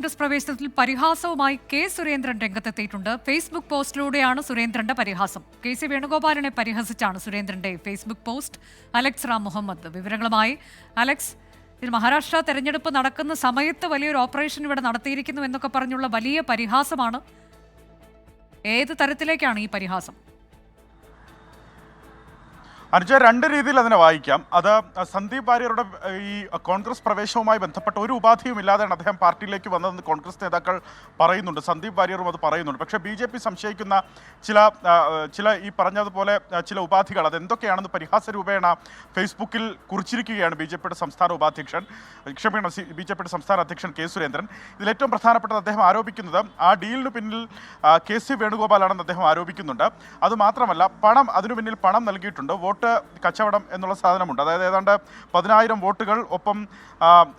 കോൺഗ്രസ് പ്രവേശനത്തിൽ പരിഹാസവുമായി കെ സുരേന്ദ്രൻ രംഗത്തെത്തിയിട്ടുണ്ട്. ഫേസ്ബുക്ക് പോസ്റ്റിലൂടെയാണ് സുരേന്ദ്രന്റെ പരിഹാസം. കെ സി വേണുഗോപാലിനെ പരിഹസിച്ചാണ് സുരേന്ദ്രന്റെ Facebook post. Alex Ram Muhammad വിവരങ്ങളുമായി. അലക്സ് മഹാരാഷ്ട്ര തെരഞ്ഞെടുപ്പ് നടക്കുന്ന സമയത്ത് വലിയൊരു ഓപ്പറേഷൻ ഇവിടെ നടത്തിയിരിക്കുന്നു എന്നൊക്കെ പറഞ്ഞുള്ള വലിയ പരിഹാസമാണ്. ഏത് തരത്തിലേക്കാണ് ഈ പരിഹാസം? അനുജ രണ്ട് രീതിയിൽ അതിനെ വായിക്കാം. അത് സന്ദീപ് വാര്യരുടെ ഈ കോൺഗ്രസ് പ്രവേശവുമായി ബന്ധപ്പെട്ട ഒരു ഉപാധിയും ഇല്ലാതെയാണ് അദ്ദേഹം പാർട്ടിയിലേക്ക് വന്നതെന്ന് കോൺഗ്രസ് നേതാക്കൾ പറയുന്നുണ്ട്. സന്ദീപ് വാര്യറും അത് പറയുന്നുണ്ട്. പക്ഷേ ബി ജെ പി സംശയിക്കുന്ന ചില ചില ഈ പറഞ്ഞതുപോലെ ചില ഉപാധികൾ അത് എന്തൊക്കെയാണെന്ന് പരിഹാസ രൂപേണ ഫേസ്ബുക്കിൽ കുറിച്ചിരിക്കുകയാണ് ബി ജെ പിയുടെ സംസ്ഥാന ഉപാധ്യക്ഷൻ ക്ഷമിക്കണം ബി ജെ പിയുടെ സംസ്ഥാന അധ്യക്ഷൻ കെ സുരേന്ദ്രൻ. ഇതിൽ ഏറ്റവും പ്രധാനപ്പെട്ടത് അദ്ദേഹം ആരോപിക്കുന്നത് ആ ഡീലിന് പിന്നിൽ കെ സി വേണുഗോപാലാണെന്ന് അദ്ദേഹം ആരോപിക്കുന്നുണ്ട്. അതുമാത്രമല്ല പണം അതിനു പിന്നിൽ പണം നൽകിയിട്ടുണ്ട്. വോട്ട് കച്ചവടം എന്നുള്ള സാധനമുണ്ട്. അതായത് ഏതാണ്ട് പതിനായിരം വോട്ടുകൾ ഒപ്പം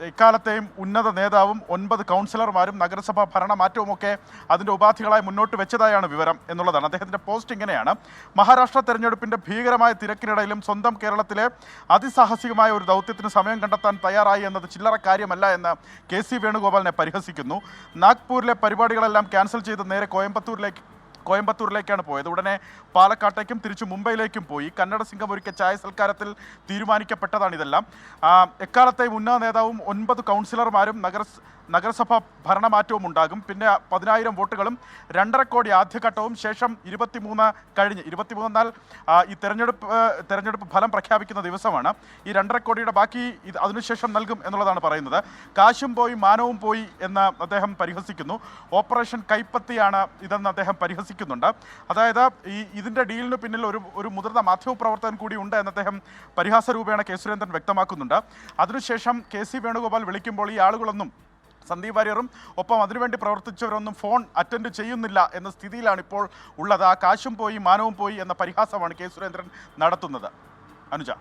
ഇക്കാലത്തെയും ഉന്നത നേതാവും ഒൻപത് കൗൺസിലർമാരും നഗരസഭാ ഭരണമാറ്റവുമൊക്കെ അതിന്റെ ഉപാധികളായി മുന്നോട്ട് വെച്ചതായാണ് വിവരം എന്നുള്ളതാണ്. അദ്ദേഹത്തിന്റെ പോസ്റ്റ് ഇങ്ങനെയാണ്. മഹാരാഷ്ട്ര തെരഞ്ഞെടുപ്പിന്റെ ഭീകരമായ തിരക്കിനിടയിലും സ്വന്തം കേരളത്തിലെ അതിസാഹസികമായ ഒരു ദൗത്യത്തിന് സമയം കണ്ടെത്താൻ തയ്യാറായി എന്നത് ചില്ലറ കാര്യമല്ല എന്ന് കെ സി വേണുഗോപാലിനെ പരിഹസിക്കുന്നു. നാഗ്പൂരിലെ പരിപാടികളെല്ലാം ക്യാൻസൽ ചെയ്ത് നേരെ കോയമ്പത്തൂരിലേക്ക് കോയമ്പത്തൂരിലേക്കാണ് പോയത്. ഉടനെ പാലക്കാട്ടേക്കും തിരിച്ചു മുംബൈയിലേക്കും പോയി. കന്നഡ സിംഗം ഒരുക്കിയ ചായ സൽക്കാരത്തിൽ തീരുമാനിക്കപ്പെട്ടതാണ് ഇതെല്ലാം. എക്കാലത്തെ ഉന്നത നേതാവും ഒൻപത് കൗൺസിലർമാരും നഗര നഗരസഭ ഭരണമാറ്റവും ഉണ്ടാകും. പിന്നെ പതിനായിരം വോട്ടുകളും രണ്ടര കോടി ആദ്യഘട്ടവും ശേഷം ഇരുപത്തിമൂന്ന് കഴിഞ്ഞ് ഇരുപത്തിമൂന്ന് എന്നാൽ ഈ തെരഞ്ഞെടുപ്പ് തെരഞ്ഞെടുപ്പ് ഫലം പ്രഖ്യാപിക്കുന്ന ദിവസമാണ്. ഈ രണ്ടര കോടിയുടെ ബാക്കി ഇത് അതിനുശേഷം നൽകും എന്നുള്ളതാണ് പറയുന്നത്. കാശും പോയി മാനവും പോയി എന്ന് അദ്ദേഹം പരിഹസിക്കുന്നു. ഓപ്പറേഷൻ കൈപ്പത്തിയാണ് ഇതെന്ന് അദ്ദേഹം പരിഹസിക്കുന്നുണ്ട് അതായത് ഈ ഇതിന്റെ ഡീലിന് പിന്നിൽ ഒരു ഒരു മുതിർന്ന മാധ്യമപ്രവർത്തകൻ കൂടി ഉണ്ട് എന്ന് അദ്ദേഹം പരിഹാസ രൂപേണ കെ സുരേന്ദ്രൻ വ്യക്തമാക്കുന്നുണ്ട്. അതിനുശേഷം കെ സി വേണുഗോപാൽ വിളിക്കുമ്പോൾ ഈ ആളുകളൊന്നും സന്ദീപ് വാര്യറും ഒപ്പം അതിനുവേണ്ടി പ്രവർത്തിച്ചവരൊന്നും ഫോൺ അറ്റൻഡ് ചെയ്യുന്നില്ല എന്ന സ്ഥിതിയിലാണ് ഇപ്പോൾ ഉള്ളത്. ആ കാശും പോയി മാനവും പോയി എന്ന പരിഹാസമാണ് കെ സുരേന്ദ്രൻ നടത്തുന്നത്. അനുജ.